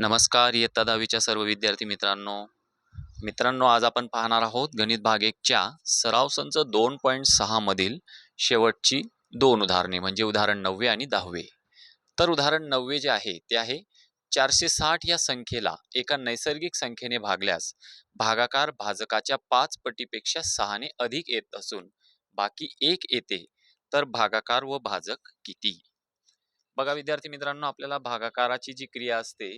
नमस्कार इयत्ता दहावीच्या सर्व विद्यार्थी मित्रांनो. मित्रांनो आज आपण पाहणार आहोत गणित भाग एकच्या सराव संच दोन पॉईंट सहामधील शेवटची दोन उदाहरणे म्हणजे उदाहरण नववे आणि दहावे. तर उदाहरण नववे जे आहे ते आहे चारशे साठ या संख्येला एका नैसर्गिक संख्येने भागल्यास भागाकार भाजकाच्या पाच पटीपेक्षा सहाने अधिक येत असून बाकी एक येते तर भागाकार व भाजक किती? बघा विद्यार्थी मित्रांनो आपल्याला भागाकाराची जी क्रिया असते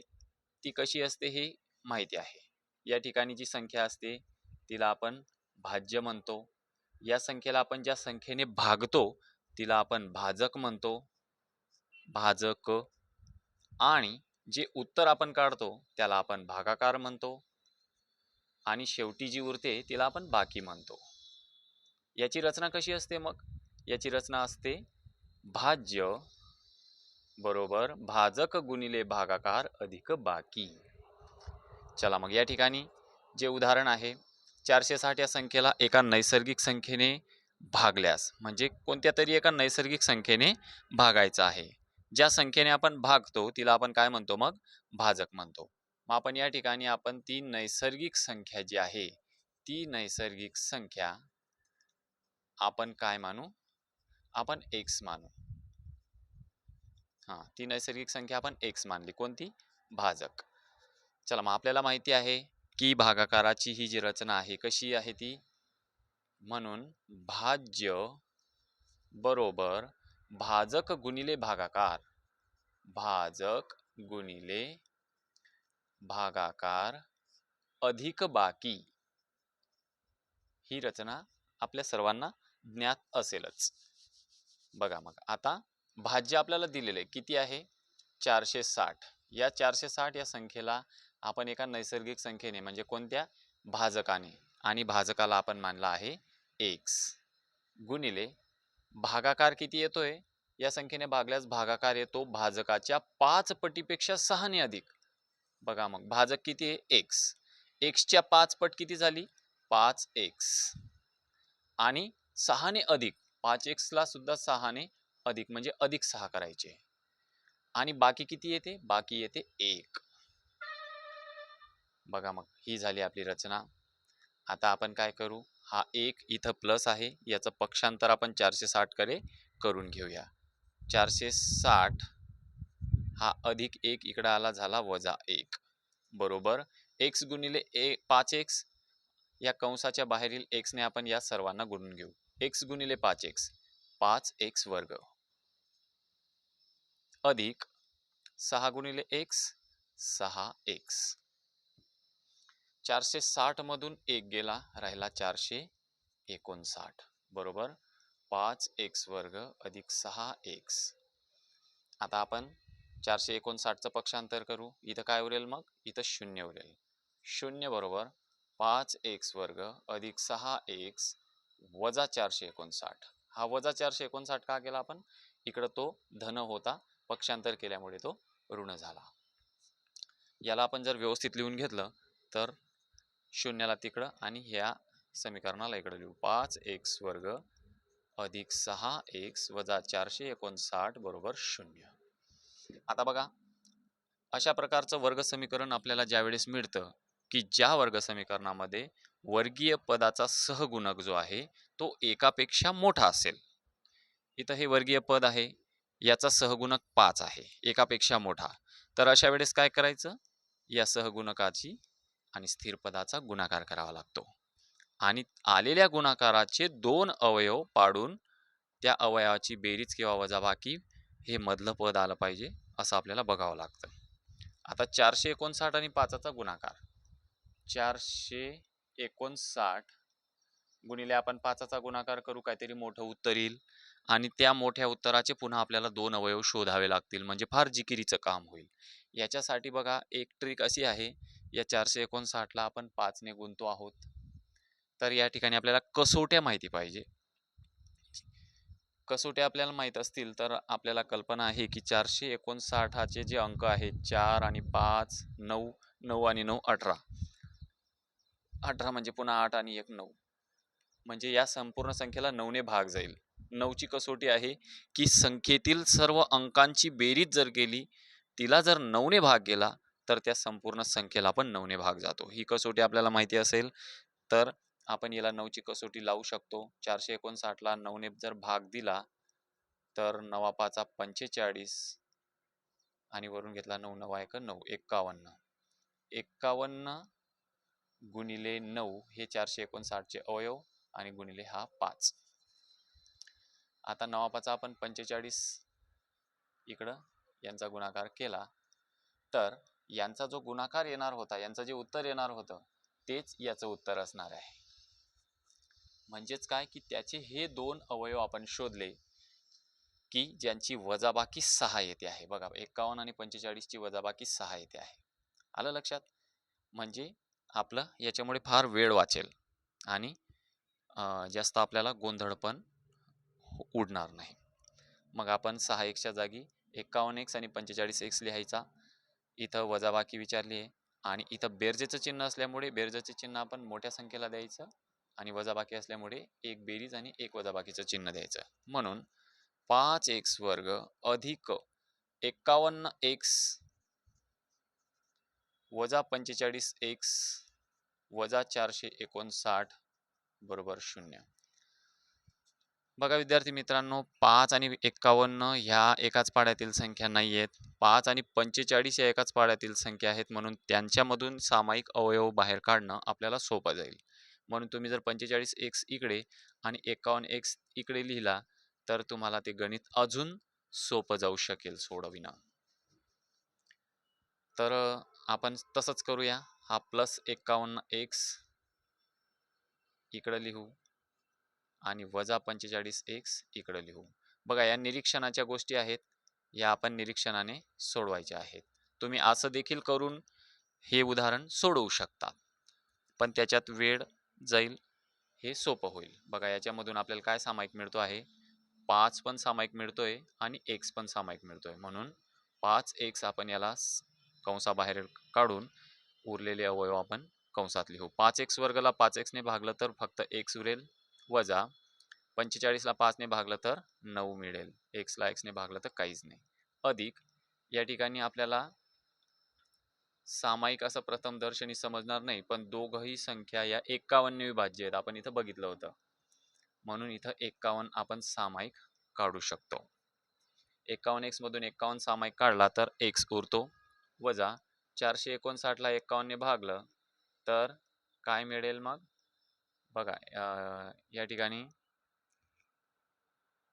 ती कशी असते हे माहिती आहे. या ठिकाणी जी संख्या असते तिला आपण भाज्य म्हणतो. या संख्येला आपण ज्या संख्येने भागतो तिला आपण भाजक म्हणतो. भाजक आणि जे उत्तर आपण काढतो त्याला आपण भागाकार म्हणतो. आणि शेवटी जी उरते तिला आपण बाकी म्हणतो. याची रचना कशी असते मग? याची रचना असते भाज्य बरोबर. भाजक गुणिले भागाकार अधिक बाकी. चला मग या ठिकाणी जे उदाहरण आहे चारशे साठ या संख्येला एका नैसर्गिक संख्येने भागल्यास म्हणजे कोणत्या तरी एका नैसर्गिक संख्येने भागायचं आहे. ज्या संख्येने आपण भागतो तिला आपण काय म्हणतो मग? भाजक म्हणतो. मग आपण या ठिकाणी आपण ती नैसर्गिक संख्या जी आहे ती नैसर्गिक संख्या आपण काय मानू? आपण एक्स मानू. हां ती नैसर्गिक संख्या आपण एक्स मानली. कोणती? भाजक. चला मग आपल्याला माहिती आहे की भागाकाराची ही जी रचना आहे कशी आहे ती? म्हणून भाज्य बरोबर भाजक गुणिले भागाकार. भाजक गुणिले भागाकार अधिक बाकी. ही रचना आपल्या सर्वांना ज्ञात असेलच. बघा मग आता भाज्य आपल्याला दिलेले किती आहे? चारशे साठ. या चारशे साठ या संख्येला आपण एका नैसर्गिक संख्येने म्हणजे कोणत्या? भाजकाने. आणि भाजकाला आपण मानला आहे एक्स. गुणिले भागाकार किती येतोय? या संख्येने भागल्यास भागाकार येतो भाजकाच्या पाच पटीपेक्षा सहाने अधिक. बघा मग भाजक किती आहे? एक्स. एक्सच्या पाच पट किती झाली? पाच एक्स. आणि सहाने अधिक. पाच एक्सला सुद्धा सहाने अधिक म्हणजे अधिक सहा करायचे. आणि बाकी किती येते? बाकी येते एक. बघा मग ही झाली आपली रचना. आता आपण काय करू? हा एक इथं प्लस आहे. याचं पक्षांतर आपण चारशे साठकडे करून घेऊया. चारशे साठ हा अधिक एक इकडं आला झाला वजा एक. बरोबर? एक्स गुणिले ए पाच एक्स या कंसाच्या बाहेरील एक्सने आपण या सर्वांना गुणून घेऊ. एक्स गुणिले पाच एक्स पाच एक्स वर्ग. अधिक सहा गुणिले एक्स सहा एक्स. चारशे साठ मधून एक गेला राहिला चारशे एकोणसाठ. बरोबर? पाच एक्स वर्ग अधिक सहा एक्स. आता आपण चारशे एकोणसाठचं पक्षांतर करू. इथं काय उरेल मग? इथं शून्य उरेल. शून्य बरोबर? पाच एक्स वर्ग अधिक सहा एक्स वजा चारशे एकोणसाठ. हा वजा चारशे एकोणसाठ का केला आपण. इकडं तो धन होता. पक्षांतर केल्यामुळे तो ऋण झाला. याला आपण जर व्यवस्थित लिहून घेतलं तर शून्याला तिकडं आणि ह्या समीकरणाला इकडं लिहू. पाच एक्स वर्ग अधिक सहा एक्स वजा चारशे एकोणसाठ बरोबर शून्य. आता बघा अशा प्रकारचं वर्ग समीकरण आपल्याला ज्यावेळेस मिळतं की ज्या वर्ग समीकरणामध्ये वर्गीय पदाचा सहगुणक जो आहे तो एकापेक्षा मोठा असेल. इथं हे वर्गीय पद आहे याचा सहगुणक पाच आहे एकापेक्षा मोठा. तर अशा वेळेस काय करायचं? या सहगुणकाची आणि स्थिर पदाचा गुणाकार करावा लागतो. आणि आलेल्या गुणाकाराचे दोन अवयव पाडून त्या अवयवाची बेरीज किंवा वजाबाकी हे मधलं पद आलं पाहिजे असं आपल्याला बघावं लागतं. आता चारशे एकोणसाठ आणि पाचाचा गुणाकार. चारशे एकोणसाठ गुणिले आपण पाचाचा गुणाकार करू काहीतरी मोठं उत्तर येईल. आणि त्या मोठ्या उत्तराचे पुन्हा आपल्याला दोन अवयव शोधावे लागतील म्हणजे फार जिकिरीचं काम होईल. याच्यासाठी बघा एक ट्रिक अशी आहे या चारशे एकोणसाठला आपण पाचने गुंतो आहोत. तर या ठिकाणी आपल्याला कसोट्या माहिती पाहिजे. कसोट्या आपल्याला माहीत असतील तर आपल्याला कल्पना आहे की चारशे एकोणसाठाचे जे अंक आहेत चार आणि पाच नऊ नऊ आणि नऊ अठरा. अठरा म्हणजे पुन्हा आठ आणि एक नऊ. म्हणजे या संपूर्ण संख्येला नऊने भाग जाईल. नऊची कसोटी आहे की संख्येतील सर्व अंकांची बेरीज जर केली तिला जर नऊने भाग गेला तर त्या संपूर्ण संख्येला पण नऊने भाग जातो. ही कसोटी आपल्याला माहिती असेल तर आपण याला नऊची कसोटी लावू शकतो. चारशे एकोणसाठला नऊने जर भाग दिला तर नवा पाचा पंचेचाळीस आणि वरून घेतला नऊ नवा एक नऊ एक्कावन्न. एक्कावन्न गुणिले नऊ हे चारशे एकोणसाठचे अवयव. आणि गुणिले हा पाच. आता नवापाचा आपण पंचेचाळीस इकडं यांचा गुणाकार केला. तर यांचा जो गुणाकार येणार होता यांचं जे उत्तर येणार होतं तेच याचं उत्तर असणार आहे. म्हणजेच काय की त्याचे हे दोन अवयव आपण शोधले की ज्यांची वजाबाकी सहा येते आहे. बघा एक्कावन्न आणि पंचेचाळीसची वजाबाकी सहा येते आहे. आलं लक्षात? म्हणजे आपलं याच्यामुळे फार वेळ वाचेल आणि जास्त आपल्याला गोंधळ पण हो, उडणार नाही. मग आपण सहा एक्सच्या जागी एक्कावन्न एक्स आणि पंचेचाळीस एक्स लिहायचा. इथं वजाबाकी विचारली आहे आणि इथं बेरजेचं चिन्ह असल्यामुळे बेरजेचं चिन्ह आपण मोठ्या संख्येला द्यायचं आणि वजाबाकी असल्यामुळे एक बेरीज आणि एक वजाबाकीचं चिन्ह द्यायचं. म्हणून पाच एक्स वर्ग अधिक एक्कावन्न एक्स वजा पंचेचाळीस एक्स वजा चारशे एकोणसाठ बरोबर शून्य. बघा विद्यार्थी मित्रांनो पाच आणि एक्कावन्न ह्या एकाच पाड्यातील संख्या नाही आहेत. पाच आणि पंचेचाळीस या एकाच पाड्यातील संख्या आहेत म्हणून त्यांच्यामधून सामायिक अवयव बाहेर काढणं आपल्याला सोपं जाईल. म्हणून तुम्ही जर पंचेचाळीस एक्स इकडे आणि एकावन्न एक्स इकडे लिहिला तर तुम्हाला ते गणित अजून सोपं जाऊ शकेल सोडविणं. तर आपण तसंच करूया. हा प्लस एक्कावन्न एक्स इकडं लिहू. आणि वजा पंचेचाळीस एक्स इकडं लिहू. बघा या निरीक्षणाच्या गोष्टी आहेत. या आपण निरीक्षणाने सोडवायच्या आहेत. तुम्ही असं देखील करून हे उदाहरण सोडवू शकता. पण त्याच्यात वेळ जाईल हे सोपं होईल. बघा याच्यामधून आपल्याला काय सामायिक मिळतो आहे? पाच पण सामायिक मिळतोय आणि एक्स पण सामायिक मिळतोय. म्हणून पाच एक्स आपण याला कंसाबाहेर काढून उरलेले अवयव आपण कंसात लिहू हो, पाच एक्स वर्गला पाच एक्सने भागलं तर फक्त एक्स उरेल वजा पंचेचाळीसला पाचने भागलं तर नऊ मिळेल. एक्सला एक्सने भागलं तर काहीच नाही. अधिक या ठिकाणी आपल्याला सामायिक असं प्रथम दर्शनी समजणार नाही पण दोघही संख्या या एक्कावन्न विभाज्य आहेत. आपण इथं बघितलं होतं. म्हणून इथं एक्कावन्न आपण सामायिक काढू शकतो. एक्कावन्न एक्स मधून एक्कावन्न सामायिक काढला तर एक्स उरतो. वजा चारशे एकोणसाठला एक्कावन्नने भागलं तर काय मिळेल मग? बघा या ठिकाणी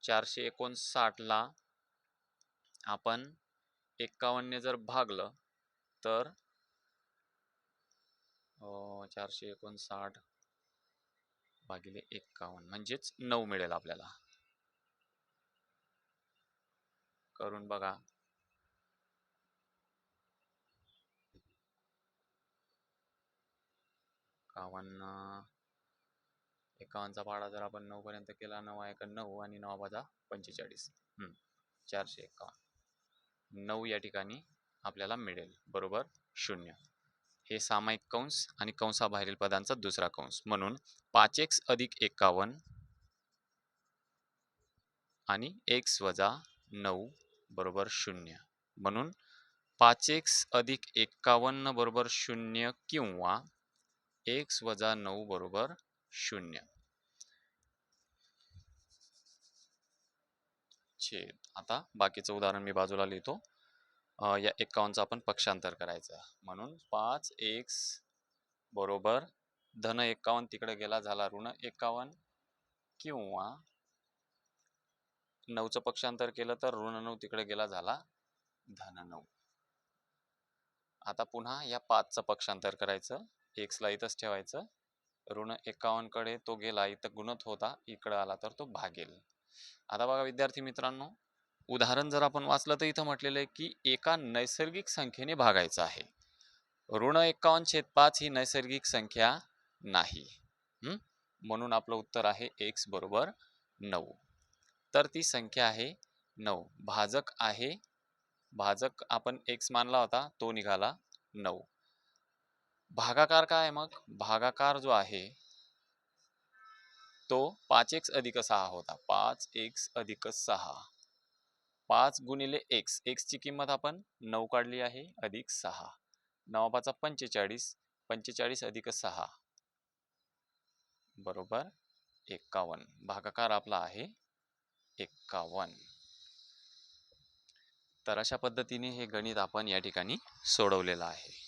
चारशे एकोणसाठला आपण एक्कावन्नने जर भागलं तर चारशे एकोणसाठ भागिले एक्कावन्न म्हणजेच नऊ मिळेल आपल्याला. करून बघा. एकावन्न एकावन्नचा पाडा जर आपण नऊपर्यंत केला नऊ एका नऊ आणि नऊ वजा पंचेचाळीस. चारशे एकावन्न. नऊ या ठिकाणी आपल्याला मिळेल. बरोबर? शून्य. हे सामायिक कंस आणि कंसाबाहेरील पदांचा दुसरा कंस. म्हणून पाच एक्स अधिक एकावन्न आणि एक्स वजा नऊ बरोबर शून्य. म्हणून पाच एक्स अधिक एकावन्न बरोबर शून्य किंवा एक्स वजा नऊ बरोबर शून्य. छेद. आता बाकीचं उदाहरण मी बाजूला लिहितो. या एकावन्नचं आपण पक्षांतर करायचं. म्हणून पाच एक्स बरोबर धन एकावन्न तिकडे गेला झाला ऋण एकावन्न किंवा नऊचं पक्षांतर केलं तर ऋण नऊ तिकडे गेला झाला धन नऊ. आता पुन्हा या पाचचं पक्षांतर करायचं. एक्सला इथंच ठेवायचं. ऋण एकावन्नकडे तो गेला इथं गुणत होता इकडं आला तर तो भागेल. आता बघा विद्यार्थी मित्रांनो उदाहरण जर आपण वाचलं तर इथं म्हटलेलं आहे की एका नैसर्गिक संख्येने भागायचं आहे. ऋण एकावन्न छेद पाच ही नैसर्गिक संख्या नाही. म्हणून आपलं उत्तर आहे एक्स बरोबर नऊ. तर ती संख्या आहे नऊ. भाजक आहे भाजक आपण एक्स मानला होता तो निघाला नऊ. भागाकार काय आहे मग? भागाकार जो आहे तो पाच एक्स अधिक सहा होता. पाच एक्स अधिक सहा. पाच गुणिले एक्स. एक्सची किंमत आपण नऊ काढली आहे अधिक सहा. नवाबाचा पंचेचाळीस. पंचेचाळीस अधिक सहा. बरोबर? एक्कावन्न भागाकार आपला आहे एक्कावन्न तर अशा पद्धतीने हे गणित आपण या ठिकाणी सोडवलेलं आहे.